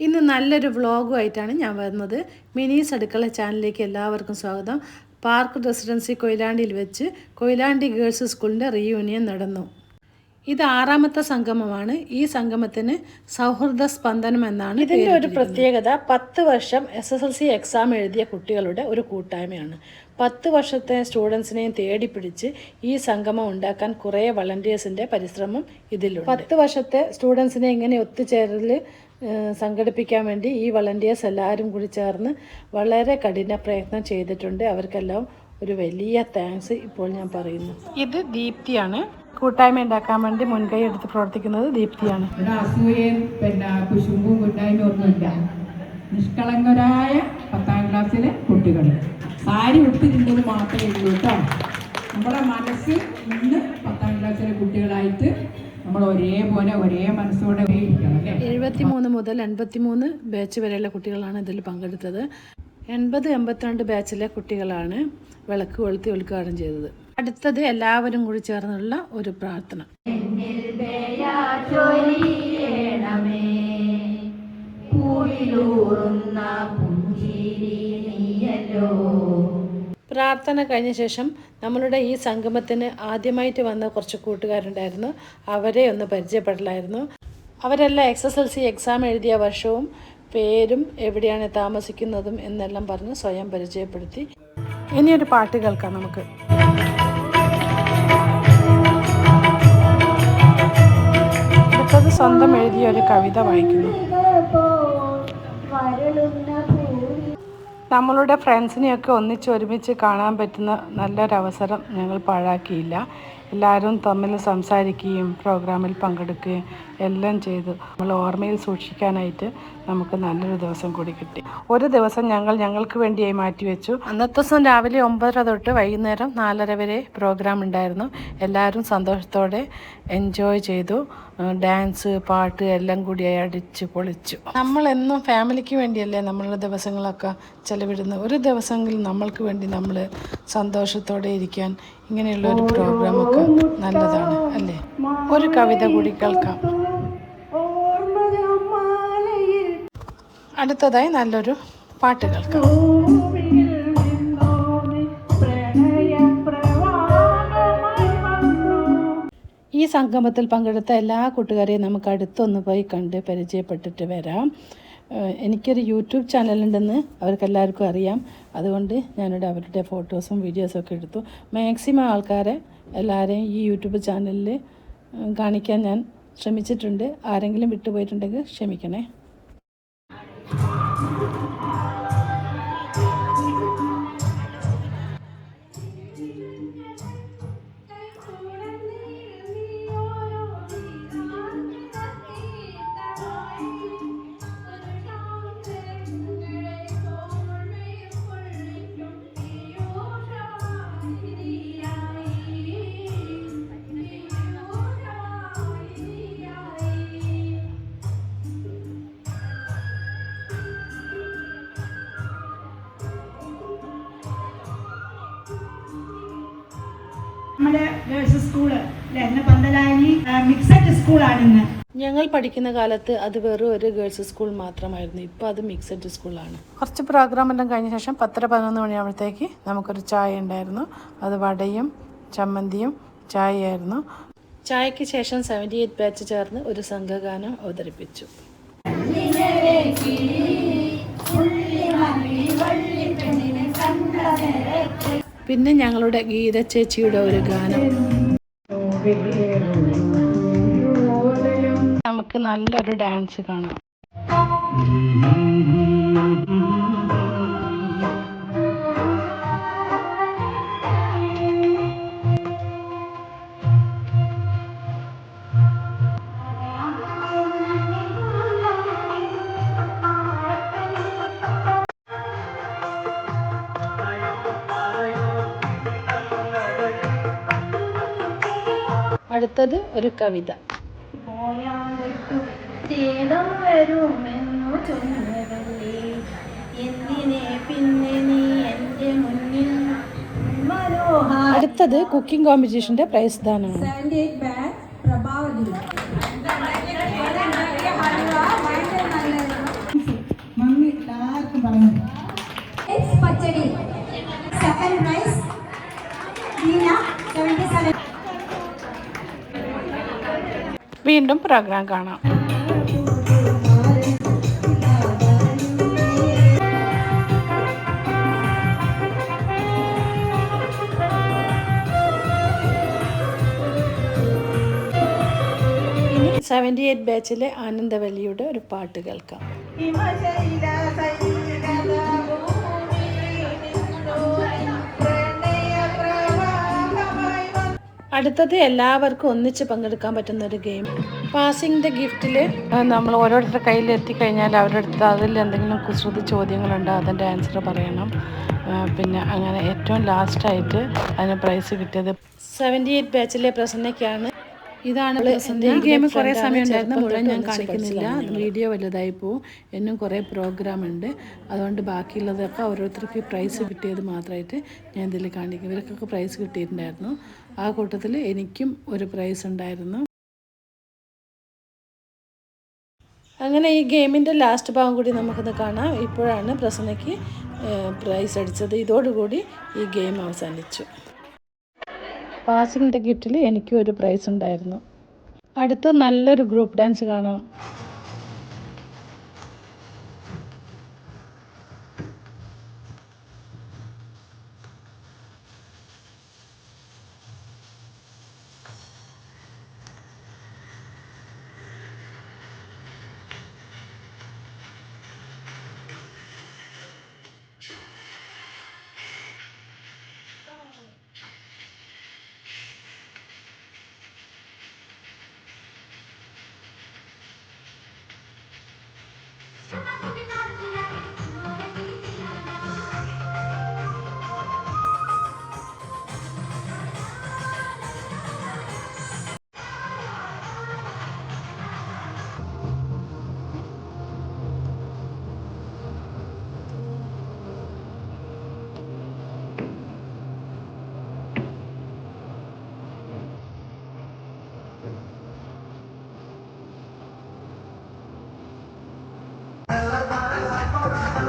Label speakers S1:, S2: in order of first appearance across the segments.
S1: ഇന്ന് നല്ലൊരു വ്ളോഗുമായിട്ടാണ് ഞാൻ വരുന്നത്. മിനീസ് അടുക്കള ചാനലിലേക്ക് എല്ലാവർക്കും സ്വാഗതം. പാർക്ക് റെസിഡൻസി കൊയിലാണ്ടിയിൽ വെച്ച് കൊയിലാണ്ടി ഗേൾസ് സ്കൂളിന്റെ റീയൂണിയൻ നടന്നു. ഇത് ആറാമത്തെ സംഗമമാണ്. ഈ സംഗമത്തിന് സൗഹൃദ സ്പന്ദനം എന്നാണ് ഇതിന്റെ ഒരു പ്രത്യേകത പത്ത് വർഷം S S L C exam എഴുതിയ കുട്ടികളുടെ ഒരു കൂട്ടായ്മയാണ്. പത്ത് വർഷത്തെ സ്റ്റുഡൻസിനെയും തേടി പിടിച്ച് ഈ സംഗമം ഉണ്ടാക്കാൻ കുറേ വളണ്ടിയേഴ്സിന്റെ പരിശ്രമം ഇതിലുണ്ട്. പത്ത് വർഷത്തെ സ്റ്റുഡൻസിനെ ഇങ്ങനെ ഒത്തുചേരൽ സംഘടിപ്പിക്കാൻ വേണ്ടി ഈ വളണ്ടിയേഴ്സ് എല്ലാവരും കൂടി ചേർന്ന് വളരെ കഠിന പ്രയത്നം ചെയ്തിട്ടുണ്ട്. അവർക്കെല്ലാം ഒരു വലിയ താങ്ക്സ് ഇപ്പോൾ ഞാൻ പറയുന്നു. ഇത് ദീപ്തിയാണ്. കൂട്ടായ്മ ഉണ്ടാക്കാൻ വേണ്ടി മുൻകൈ എടുത്ത് പ്രവർത്തിക്കുന്നത് ദീപ്തിയാണ്.
S2: ഇവിടെ അസൂയയും പിന്നെ കുശുമ്പും കുന്നായ്മ ഒന്നുമില്ല. നിഷ്കളങ്കരായ പത്താം ക്ലാസ്സിലെ കുട്ടികൾ സാരി ഉടുത്തിട്ടുള്ളത് മാത്രമേ ഉള്ളൂ കേട്ടോ. നമ്മുടെ മനസ്സ് ഇന്ന് പത്താം ക്ലാസ്സിലെ കുട്ടികളായിട്ട് നമ്മൾ ഒരേപോലെ ഒരേ മനസ്സോടെ
S1: എഴുപത്തിമൂന്ന് മുതൽ എൺപത്തി മൂന്ന് ബാച്ച് വരെയുള്ള കുട്ടികളാണ് ഇതിൽ പങ്കെടുത്തത്. എൺപത് എൺപത്തിരണ്ട് ബാച്ചിലെ കുട്ടികളാണ് വിളക്ക് കൊളുത്തി ഉദ്ഘാടനം ചെയ്തത്. അടുത്തത് എല്ലാവരും കൂടി ചേർന്നുള്ള ഒരു പ്രാർത്ഥന. പ്രാർത്ഥന കഴിഞ്ഞ ശേഷം നമ്മളുടെ ഈ സംഗമത്തിന് ആദ്യമായിട്ട് വന്ന കുറച്ച് കൂട്ടുകാരുണ്ടായിരുന്നു. അവരെ ഒന്ന് പരിചയപ്പെടലായിരുന്നു. അവരെല്ലാം X S L C exam എഴുതിയ വർഷവും പേരും എവിടെയാണ് താമസിക്കുന്നതും എന്നെല്ലാം പറഞ്ഞ് സ്വയം പരിചയപ്പെടുത്തി. ഇനിയൊരു പാട്ട് കേൾക്കാം നമുക്ക്. അടുത്തത് സ്വന്തം എഴുതിയ ഒരു കവിത വായിക്കുന്നു. നമ്മളുടെ ഫ്രണ്ട്സിനെയൊക്കെ ഒന്നിച്ച് ഒരുമിച്ച് കാണാൻ പറ്റുന്ന നല്ലൊരവസരം ഞങ്ങൾ പാഴാക്കിയില്ല. എല്ലാവരും തമ്മിൽ സംസാരിക്കുകയും പ്രോഗ്രാമിൽ പങ്കെടുക്കുകയും എല്ലാം ചെയ്തു. നമ്മൾ ഓർമ്മയിൽ സൂക്ഷിക്കാനായിട്ട് നമുക്ക് നല്ലൊരു ദിവസം കൂടി കിട്ടി. ഒരു ദിവസം ഞങ്ങൾ ഞങ്ങൾക്ക് വേണ്ടിയായി മാറ്റിവെച്ചു. അന്നത്തെ ദിവസം രാവിലെ ഒമ്പതര തൊട്ട് വൈകുന്നേരം നാലര വരെ പ്രോഗ്രാം ഉണ്ടായിരുന്നു. എല്ലാവരും സന്തോഷത്തോടെ എൻജോയ് ചെയ്തു. ഡാൻസ് പാട്ട് എല്ലാം കൂടി അടിച്ച് പൊളിച്ചു. നമ്മളെന്നും ഫാമിലിക്ക് വേണ്ടിയല്ലേ നമ്മളുടെ ദിവസങ്ങളൊക്കെ ചെലവിടുന്നത്? ഒരു ദിവസമെങ്കിലും നമ്മൾക്ക് വേണ്ടി നമ്മൾ സന്തോഷത്തോടെ ഇരിക്കാൻ ഇങ്ങനെയുള്ള ഒരു പ്രോഗ്രാമൊക്കെ നല്ലതാണ് അല്ലേ? ഒരു കവിത കൂടി കേൾക്കാം. അടുത്തതായി നല്ലൊരു പാട്ട് കേൾക്കാം. ഈ സംഗമത്തിൽ പങ്കെടുത്ത എല്ലാ കൂട്ടുകാരെയും നമുക്ക് അടുത്തൊന്ന് പോയി കണ്ട് പരിചയപ്പെട്ടിട്ട് വരാം. എനിക്കൊരു യൂട്യൂബ് ചാനലുണ്ടെന്ന് അവർക്കെല്ലാവർക്കും അറിയാം. അതുകൊണ്ട് ഞാനിവിടെ അവരുടെ ഫോട്ടോസും വീഡിയോസും ഒക്കെ എടുത്തു. മാക്സിമം ആൾക്കാരെ എല്ലാവരെയും ഈ യൂട്യൂബ് ചാനലിൽ കാണിക്കാൻ ഞാൻ ശ്രമിച്ചിട്ടുണ്ട്. ആരെങ്കിലും വിട്ടുപോയിട്ടുണ്ടെങ്കിൽ ക്ഷമിക്കണേ.
S3: ഗേൾസ് സ്കൂൾ അല്ലെ? പന്തലായനി മിക്സഡ് സ്കൂളാണ് ഇന്ന്.
S1: ഞങ്ങൾ പഠിക്കുന്ന കാലത്ത് അത് വെറും ഒരു ഗേൾസ് സ്കൂൾ മാത്രമായിരുന്നു. ഇപ്പോൾ അത് മിക്സഡ് സ്കൂളാണ് കുറച്ച് പ്രോഗ്രാം എല്ലാം കഴിഞ്ഞ ശേഷം പത്തര പതിനൊന്ന് മണിയാകുമ്പോഴത്തേക്ക് നമുക്കൊരു ചായ ഉണ്ടായിരുന്നു. അത് വടയും ചമ്മന്തിയും ചായയായിരുന്നു. ചായയ്ക്ക് ശേഷം സെവന്റി എയ്റ്റ് ബാച്ച് ചേർന്ന് ഒരു സംഘഗാനം അവതരിപ്പിച്ചു. പിന്നെ ഞങ്ങളുടെ ഗീത ചേച്ചിയുടെ ഒരു ഗാനം. നമുക്ക് നല്ലൊരു ഡാൻസ് കാണാം. അടുത്തത് ഒരു കവിത.
S4: തേടം വരുമെന്നു ചൊന്നതല്ലേ എന്തിനെ പിന്നെ നീ എന്റെ മുന്നിൽ
S1: അടുത്തത് കുക്കിംഗ് കോമ്പറ്റീഷന്റെ പ്രൈസ് ദാനമാണ് വീണ്ടും പ്രോഗ്രാം കാണാം. സെവന്റി എയ്റ്റ് ബാച്ചിലെ ആനന്ദവല്ലിയുടെ ഒരു പാട്ട് കേൾക്കാം. അടുത്തത് എല്ലാവർക്കും ഒന്നിച്ച് പങ്കെടുക്കാൻ പറ്റുന്ന ഒരു ഗെയിം പാസിംഗ് ദ ഗിഫ്റ്റിൽ നമ്മൾ ഓരോരുത്തരുടെ കയ്യിൽ എത്തിക്കഴിഞ്ഞാൽ അവരുടെ അടുത്ത് അതിൽ എന്തെങ്കിലും കുസൃതി ചോദ്യങ്ങളുണ്ട് അതിന്റെ ആൻസർ പറയണം. പിന്നെ അങ്ങനെ ഏറ്റവും ലാസ്റ്റായിട്ട് അതിന് പ്രൈസ് കിട്ടിയത് സെവന്റി എയ്റ്റ് ബാച്ചിലെ പ്രസന്നയ്ക്കാണ്. ഇതാണ്. ഈ ഗെയിം കുറേ സമയം ഉണ്ടായിരുന്നു മുഴുവൻ ഞാൻ കാണിക്കുന്നില്ല. വീഡിയോ വലുതായി പോവും എന്നും കുറേ പ്രോഗ്രാം ഉണ്ട്. അതുകൊണ്ട് ബാക്കിയുള്ളതൊക്കെ ഓരോരുത്തർക്ക് പ്രൈസ് കിട്ടിയത് മാത്രമായിട്ട് ഞാൻ ഇതിൽ കാണിക്കും. ഇവർക്കൊക്കെ പ്രൈസ് കിട്ടിയിട്ടുണ്ടായിരുന്നു. ആ കൂട്ടത്തിൽ എനിക്കും ഒരു പ്രൈസ് ഉണ്ടായിരുന്നു. അങ്ങനെ ഈ ഗെയിമിന്റെ ലാസ്റ്റ് ഭാഗം കൂടി നമുക്കൊന്ന് കാണാം. ഇപ്പോഴാണ് പ്രസന്നയ്ക്ക് പ്രൈസ് അടിച്ചത്. ഇതോടുകൂടി ഈ ഗെയിം അവസാനിച്ചു. പാസിംഗ് ടിക്കറ്റിൽ എനിക്കും ഒരു പ്രൈസ് ഉണ്ടായിരുന്നു. അടുത്ത നല്ലൊരു ഗ്രൂപ്പ് ഡാൻസ് കാണാം.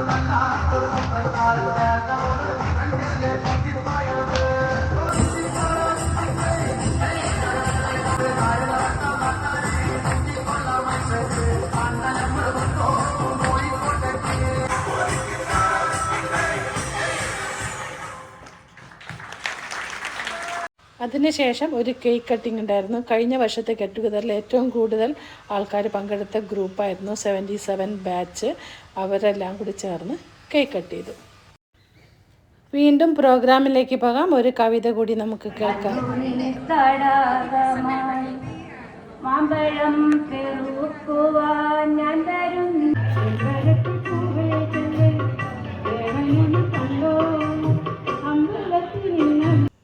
S1: I'm അതിനുശേഷം ഒരു കേക്ക് കട്ടിംഗ് ഉണ്ടായിരുന്നു. കഴിഞ്ഞ വർഷത്തെ ഗെറ്റ് ഏറ്റവും കൂടുതൽ ആൾക്കാർ പങ്കെടുത്ത ഗ്രൂപ്പായിരുന്നു സെവന്റി സെവൻ ബാച്ച് അവരെല്ലാം കൂടി ചേർന്ന് കേക്ക് കട്ട് ചെയ്തു. വീണ്ടും പ്രോഗ്രാമിലേക്ക് പോകാം. ഒരു കവിത കൂടി നമുക്ക് കേൾക്കാം.
S4: മാമ്പഴം ഞാൻ വരും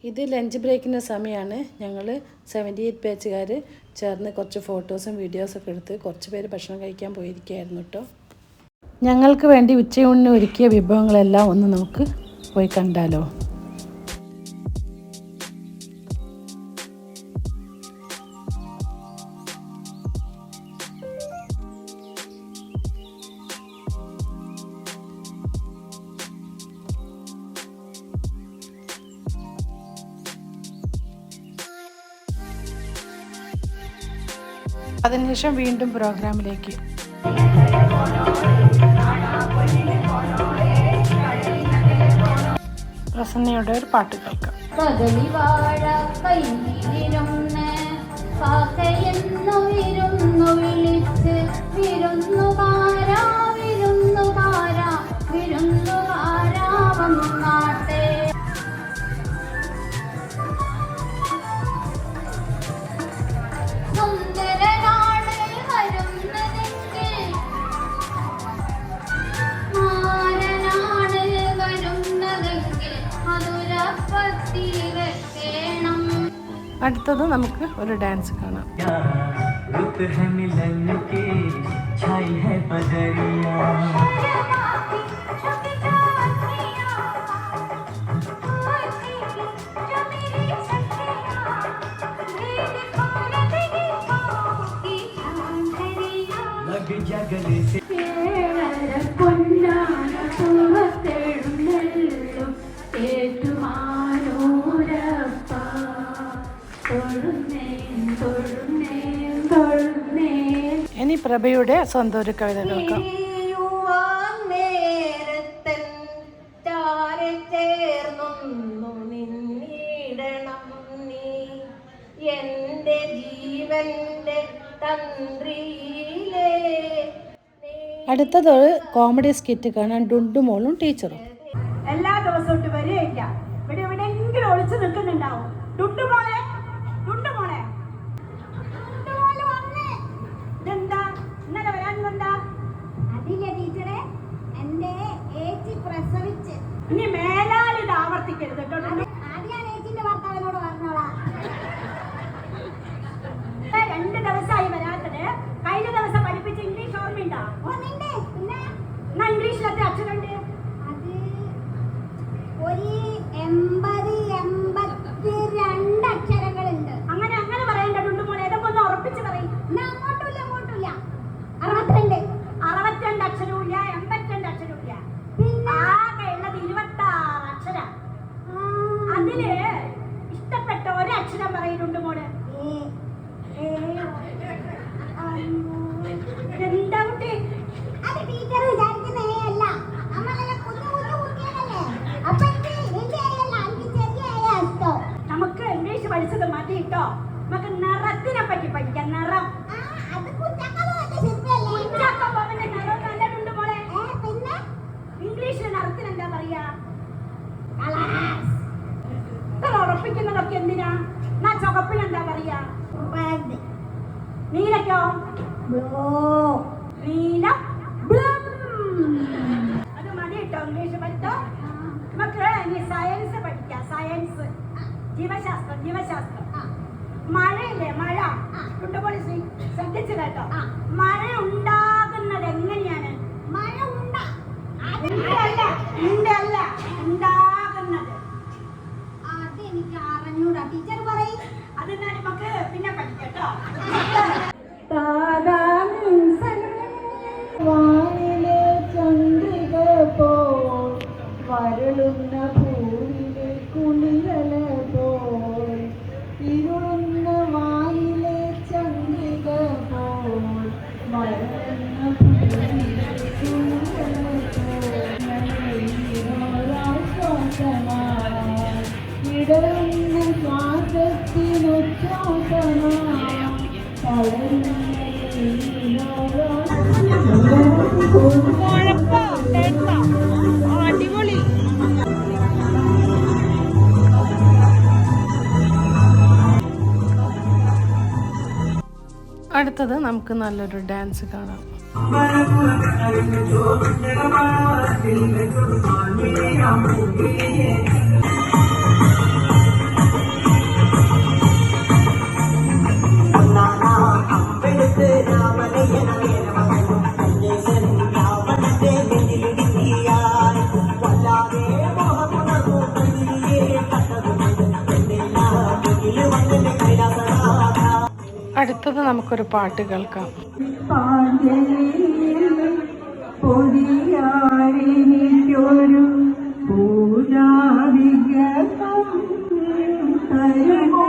S1: ഇത് ലഞ്ച് ബ്രേക്കിന്റെ സമയമാണ്. ഞങ്ങൾ സെവന്റി എയ്റ്റ് പേജുകാർ ചേർന്ന് കുറച്ച് ഫോട്ടോസും വീഡിയോസൊക്കെ എടുത്ത് കുറച്ച് പേര് ഭക്ഷണം കഴിക്കാൻ പോയിരിക്കുകയായിരുന്നു കേട്ടോ. ഞങ്ങൾക്ക് വേണ്ടി ഉച്ചയൂണിന് ഒരുക്കിയ വിഭവങ്ങളെല്ലാം ഒന്ന് നമുക്ക് പോയി കണ്ടാലോ? അതിനുശേഷം വീണ്ടും പ്രോഗ്രാമിലേക്ക്. പ്രസന്നയുടെ ഒരു പാട്ട് കേൾക്കാം. അടുത്തത് നമുക്ക് ഒരു ഡാൻസ് കാണാം
S5: रुत है मिलन की छाई है बदरिया लग जगले से
S4: തൊഴുന്നേൻ
S1: പ്രഭയുടെ സ്വന്തം ഒരു കവിത കേൾക്കാം.
S6: എന്റെ ജീവന്റെ തന്ത്രിയിലേ
S1: അടുത്തത് ഒരു കോമഡി സ്കിറ്റ് കാണാൻ ഡുണ്ടുമോളും ടീച്ചറും.
S3: എല്ലാ ദിവസവും ഇട്ട് വരികയില്ല. ഇവിടെ എവിടെയെങ്കിലും ഒളിച്ചു നിൽക്കുന്നുണ്ടാവും. ടുണ്ടുമോളെ ആവർത്തിക്കരുത് കേട്ടോ. രണ്ട് ദിവസമായി വരാത്തത്. കഴിഞ്ഞ ദിവസം പഠിപ്പിച്ച ഇംഗ്ലീഷ് ഓർമ്മയുണ്ടോ? എന്നാ ഇംഗ്ലീഷിലത്തെ അക്ഷരമുണ്ട്
S4: അത് ഒരു എൺപത്
S3: ശ്രദ്ധിച്ചു കേട്ടോ. മഴ
S1: അടുത്തത് നമുക്ക് നല്ലൊരു ഡാൻസ് കാണാം. നമുക്കൊരു പാട്ട് കേൾക്കാം.
S2: പൊടിയാരിനിക്കൊരു തരുമോ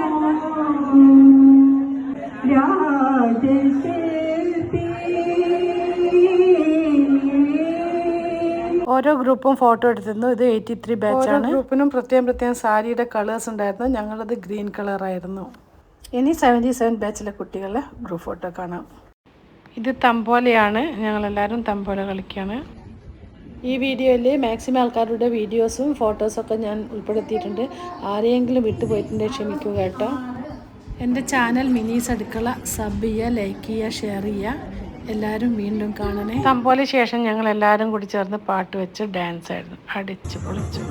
S1: ഓരോ ഗ്രൂപ്പും ഫോട്ടോ എടുത്തിരുന്നു. ഇത് എയ്റ്റി ത്രീ ബാച്ചാണ് ഗ്രൂപ്പിനും പ്രത്യേകം പ്രത്യേകം സാരിയുടെ കളേഴ്സ് ഉണ്ടായിരുന്നു. ഞങ്ങളത് ഗ്രീൻ കളറായിരുന്നു ഇനി സെവന്റി സെവൻ ബാച്ചിലെ കുട്ടികളെ ഗ്രൂപ്പ് ഫോട്ടോ കാണാം. ഇത് തമ്പോലയാണ്. ഞങ്ങളെല്ലാവരും തമ്പോല കളിക്കുകയാണ് ഈ വീഡിയോയിൽ മാക്സിമം ആൾക്കാരുടെ വീഡിയോസും ഫോട്ടോസൊക്കെ ഞാൻ ഉൾപ്പെടുത്തിയിട്ടുണ്ട്. ആരെയെങ്കിലും വിട്ടുപോയിട്ടുണ്ടെങ്കിൽ ക്ഷമിക്കുക കേട്ടോ. എന്റെ ചാനൽ മിനീസ് അടുക്കള. സബ് ചെയ്യുക ലൈക്ക് ചെയ്യുക ഷെയർ ചെയ്യുക. എല്ലാവരും വീണ്ടും കാണണേ. തമ്പോലെ ശേഷം ഞങ്ങൾ എല്ലാവരും കൂടി ചേർന്ന് പാട്ട് വെച്ച് ഡാൻസ് ആയിരുന്നു. അടിച്ചു പൊളിച്ചു.